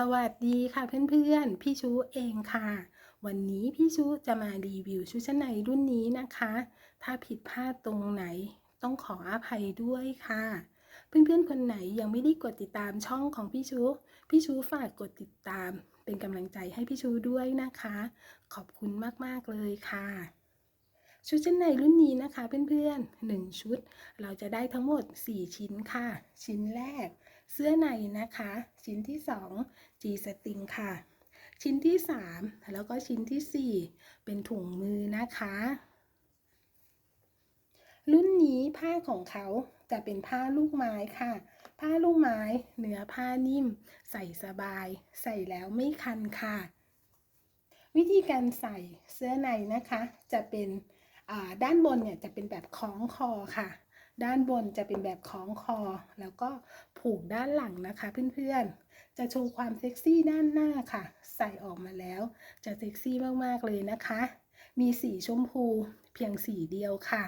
สวัสดีค่ะเพื่อนๆ พี่ชูเองค่ะ วันนี้พี่ชูจะมารีวิวชุดชั้นในรุ่นนี้นะคะ ถ้าผิดพลาดตรงไหนต้องขออภัยด้วยค่ะ เพื่อนๆ คนไหนยังไม่ได้กดติดตามช่องของพี่ชู พี่ชูฝากกดติดตาม เป็นกำลังใจให้พี่ชูด้วยนะคะ ขอบคุณมากๆเลยค่ะ ชุดชั้นในรุ่นนี้นะคะเพื่อนๆ1ชุด เราจะได้ทั้งหมด 4 ชิ้นค่ะ ชิ้นแรก เสื้อในนะคะ ชิ้นที่2 G string ค่ะ ชิ้นที่ 3 แล้วก็ชิ้นทีสี่ 4 เป็นถุงมือนะคะ รุ่นนี้ผ้าของเขาจะเป็นผ้าลูกไม้ค่ะ ผ้าลูกไม้เนื้อผ้านิ่ม ใส่สบาย ใส่แล้วไม่คันค่ะ วิธีการใส่เสื้อในนะคะ จะเป็น ด้านบนเนี่ยจะเป็นแบบคล้องคอค่ะ ด้านบนจะเป็นแบบคล้องคอ แล้วก็ผูกด้านหลังนะคะเพื่อนๆ จะโชว์ความเซ็กซี่ด้านหน้าค่ะ ใส่ออกมาแล้ว จะเซ็กซี่มากๆเลยนะคะ มีสีชมพูเพียงสีเดียวค่ะ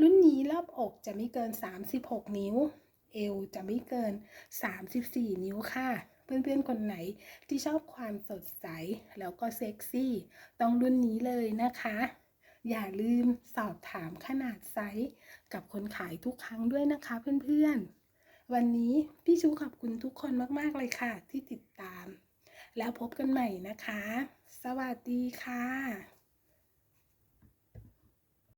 รุ่นนี้รอบอกจะไม่เกิน 36 นิ้ว เอวจะไม่เกิน 34 นิ้วค่ะเพื่อนๆ คนไหนที่ชอบความสดใส แล้วก็เซ็กซี่ ต้องรุ่นนี้เลยนะคะ อย่าลืมสอบถามขนาดไซส์กับคนขายทุกครั้งด้วยนะคะเพื่อนๆ วันนี้พี่ชูขอบคุณทุกคนมากๆเลยค่ะที่ติดตาม แล้วพบกันใหม่นะคะ สวัสดีค่ะ